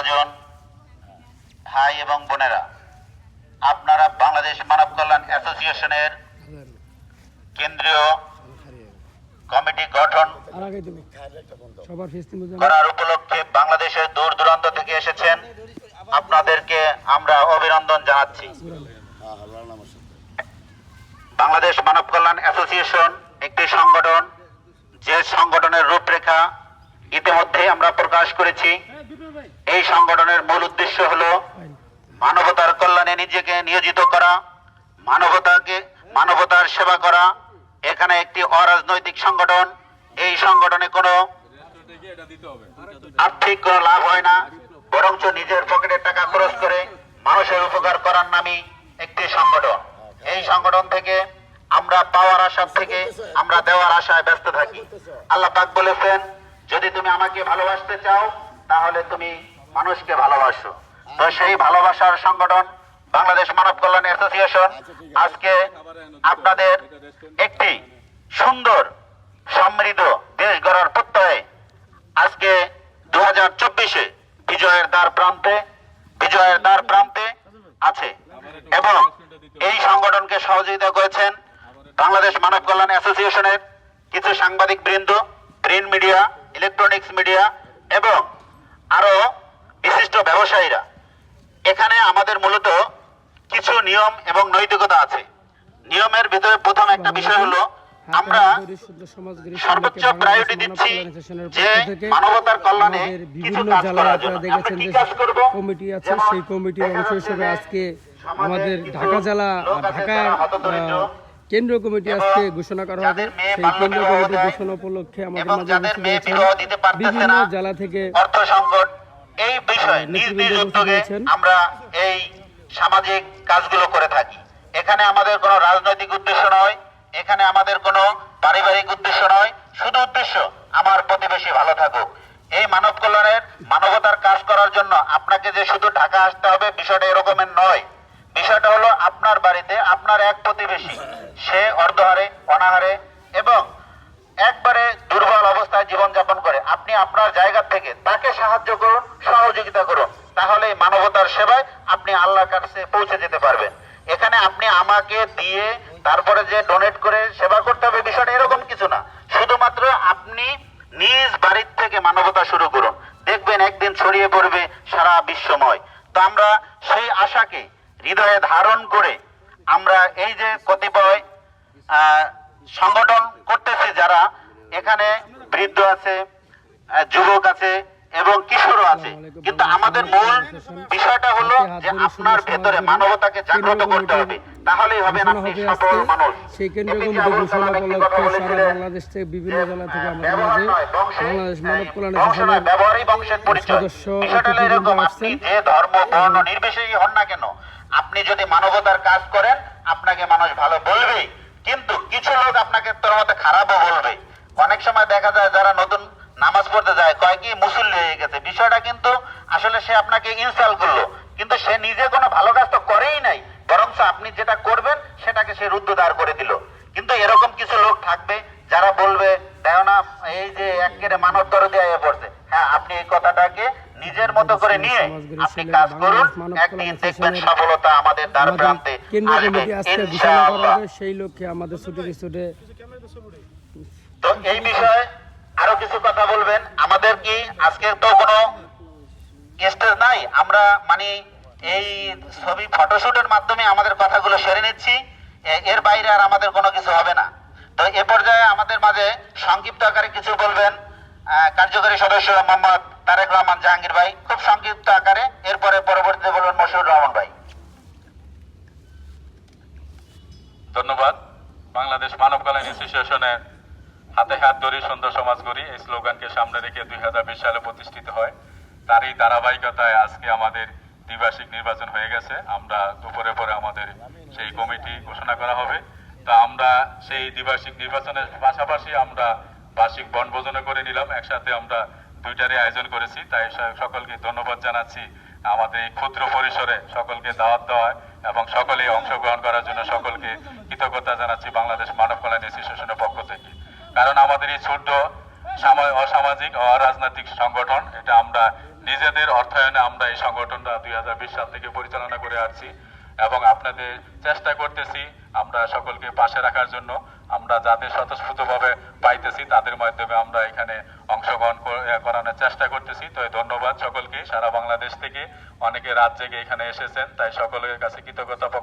মহাজন ভাই এবং বোনেরা আপনারা বাংলাদেশ মানব কল্যাণ অ্যাসোসিয়েশনের কেন্দ্রীয় কমিটি গঠন করার উপলক্ষে বাংলাদেশের দূর দূরান্ত থেকে এসেছেন। আপনাদেরকে আমরা অভিনন্দন জানাচ্ছি। বাংলাদেশ মানব কল্যাণ অ্যাসোসিয়েশন একটি সংগঠন যে সংগঠনের রূপরেখা ইতিমধ্যে আমরা প্রকাশ করেছি। এই সংগঠনের মূল উদ্দেশ্য হলো মানবতার কল্যাণে নিজেকে নিয়োজিত করা, মানবতাকে, মানবতার সেবা করা। এখানে একটি অরাজনৈতিক সংগঠন। এই সংগঠনে কোনো আর্থিক কোনো লাভ হয় না, বরঞ্চ নিজের পকেটের টাকা খরচ করে মানুষের উপকার করার নামই একটি সংগঠন। এই সংগঠন থেকে আমরা পাওয়ার আশার থেকে আমরা দেওয়ার আশায় ব্যস্ত থাকি। আল্লাহ পাক বলেছেন, যদি তুমি আমাকে ভালোবাসতে চাও তাহলে তুমি মানুষকে ভালোবাসো। তো সেই ভালোবাসার সংগঠন বাংলাদেশ মানব কল্যাণ অ্যাসোসিয়েশন আজকে আপনাদের একটি সুন্দর সমৃদ্ধ দেশ গড়ার প্রত্যয়ে আজকে দু হাজার চব্বিশে বিজয়ের দ্বার প্রান্তে বিজয়ের দ্বার প্রান্তে আছে। এবং এই সংগঠনকে সহযোগিতা করেছেন বাংলাদেশ মানব কল্যাণ অ্যাসোসিয়েশনের কিছু সাংবাদিক বৃন্দ, প্রিন্ট মিডিয়া, ইলেকট্রনিক্স মিডিয়া এবং আরও বিশিষ্ট ব্যবসায়ীরা। এখানে আমাদের মূলত কিছু নিয়ম এবং নৈতিকতা আছে। নিয়মের ভিতরে প্রথম একটা বিষয় হলো আমরা সর্বোচ্চ প্রায়োরিটি দিচ্ছি যে মানবতার কল্যাণে কিছু কাজ করার জন্য। আমরা দেখেছেন কি যে কাজ করব? কমিটি আছে সেই কমিটির অংশ হিসেবে আজকে আমাদের ঢাকা জেলা ঢাকা কেন্দ্রীয় কমিটি আজকে ঘোষণা করা হবে। সেই কেন্দ্রীয় কমিটির ঘোষণা উপলক্ষে আমাদের মাঝে উপস্থিত হয়েছেন বিভিন্ন জেলা থেকে অর্থ সংকট। এই বিষয়ে নিজ নিজ উদ্যোগে আমরা এই সামাজিক কাজগুলো করে থাকি। এখানে আমাদের কোনো রাজনৈতিক উদ্দেশ্য নয় এখানে আমাদের কোনো পারিবারিক উদ্দেশ্য নয়। শুধু উদ্দেশ্য আমার প্রতিবেশী ভালো থাকুক। এই মানব কল্যাণের মানবতার কাজ করার জন্য আপনাকে যে শুধু ঢাকা আসতে হবে বিষয়টা এরকমের নয়। বিষয়টা হলো আপনার বাড়িতে আপনার এক প্রতিবেশী। সে অর্ধহারে, অনাহারে এবং একবারে দুর্বল অবস্থায় জীবনযাপন করে। আপনি আপনার জায়গা থেকে তাকে সাহায্য করুন, সহযোগিতা করুন। তাহলে মানবতার সেবায় আপনি আল্লাহর কাছে পৌঁছে যেতে পারবেন। এখানে আপনি আমাকে দিয়ে তারপরে যে ডোনেট করে সেবা করতে হবে, বিষয়টা এরকম কিছু না। শুধুমাত্র আপনি নিজ বাড়ির থেকে মানবতা শুরু করুন। দেখবেন একদিন ছড়িয়ে পড়বে সারা বিশ্বময়। তো আমরা সেই আশাকে হৃদয়ে ধারণ করে আমরা এই যে কতিপয় সংগঠন করতেছে যারা এখানে বৃদ্ধ আছে যুবক আছে এবং কিশোরও আছে। কিন্তু আমাদের মূল বিষয়টা হলো যে আপনার ভেতরে মানবতাকে জাগ্রত করতে হবে। তাহলেই হবেন আপনি সফল মানুষ। সেই কেন্দ্রীয় ঘোষণা উপলক্ষে সারা বাংলাদেশ থেকে বিভিন্ন জেলা থেকে আমাদের মাঝে বাংলাদেশ মানব কল্যাণ সদস্য আসছেন। যে ধর্ম বর্ণ নির্বিশেষই হন না কেন আপনি যদি মানবতার কাজ করেন আপনাকে মানুষ ভালো বলবেই। কিছু লোক আপনাকে তোর মতো খারাপও বলবে। অনেক সময় দেখা যায় যারা নতুন নামাজ পড়তে যায়, কয় কি মুসল্লি হয়ে গেছে। বিষয়টা কিন্তু আসলে সে আপনাকে ইনস্টল করল। কিন্তু সে নিজে কোনো ভালো কাজ তো করেই নাই। বরঞ্চ আপনি যেটা করবেন, সেটাকে সে রুদ্ধদ্বার করে দিল। কিন্তু এরকম কিছু লোক থাকবে যারা বলবে দেখো না, এই যে একেবারে মানব দরদে হয়ে পড়ছে। হ্যাঁ আপনি এই কথাটাকে নিজের মতো করে নিয়ে আপনি কাজ করুন। একদিন দেখবেন সফলতা আমাদের দ্বার প্রান্তে আসবে। ইনশাআল্লাহ। সেই লক্ষ্যে আমাদের ছুটে ছুটে তো এই বিষয়ে আরও কিছু কথা বলবেন। আমাদের কি আজকে তো কোনো স্টেজ নাই? আমরা মানে এই ছবি ফটোশুটের মাধ্যমে আমাদের কথাগুলো সেরে নিচ্ছি। এর বাইরে আর আমাদের কোনো কিছু হবে না। তো এ পর্যায়ে আমাদের মাঝে সংক্ষিপ্ত আকারে কিছু বলবেন আহ, কার্যকরী সদস্য মোহাম্মদ তারেক রহমান জাহাঙ্গীর ভাই, খুব সংক্ষিপ্ত আকারে। এরপরে পরবর্তীতে বলবেন মশিউর রহমান ভাই। ধন্যবাদ। বাংলাদেশ মানব কল্যাণ অ্যাসোসিয়েশনের হাতে হাত ধরি সুন্দর সমাজ গড়ি এই স্লোগানকে সামনে রেখে দুই সালে প্রতিষ্ঠিত হয়। তারই ধারাবাহিকতায় আজকে আমাদের দ্বিবার্ষিক নির্বাচন হয়ে গেছে। আমরা দুপুরে পরে আমাদের সেই কমিটি ঘোষণা করা হবে। তা আমরা সেই দ্বিবার্ষিক নির্বাচনের পাশাপাশি আমরা বার্ষিক বনভোজনও করে নিলাম। একসাথে আমরা টুইটারে আয়োজন করেছি, তাই সকলকে ধন্যবাদ জানাচ্ছি। আমাদের এই ক্ষুদ্র পরিসরে সকলকে দাওয়াত দেওয়ায় এবং সকলে অংশগ্রহণ করার জন্য সকলকে কৃতজ্ঞতা জানাচ্ছি বাংলাদেশ মানব কল্যাণ অ্যাসোসিয়েশনের পক্ষ থেকে। কারণ আমাদের এই ছোট্ট অসামাজিক অরাজনৈতিক সংগঠন, এটা আমরা নিজেদের অর্থায়নে আমরা এই সংগঠনটা দুই হাজার বিশ সাল থেকে পরিচালনা করে আসছি এবং আপনাদের চেষ্টা করতেছি আমরা সকলকে পাশে রাখার জন্য। আমরা যাদের স্বতঃস্ফূর্তভাবে পাইতেছি, তাদের মাধ্যমে আমরা থেকে অনেকে রাত জেগে এখানে এসেছেন তাই সকলের কাছে কৃতজ্ঞতা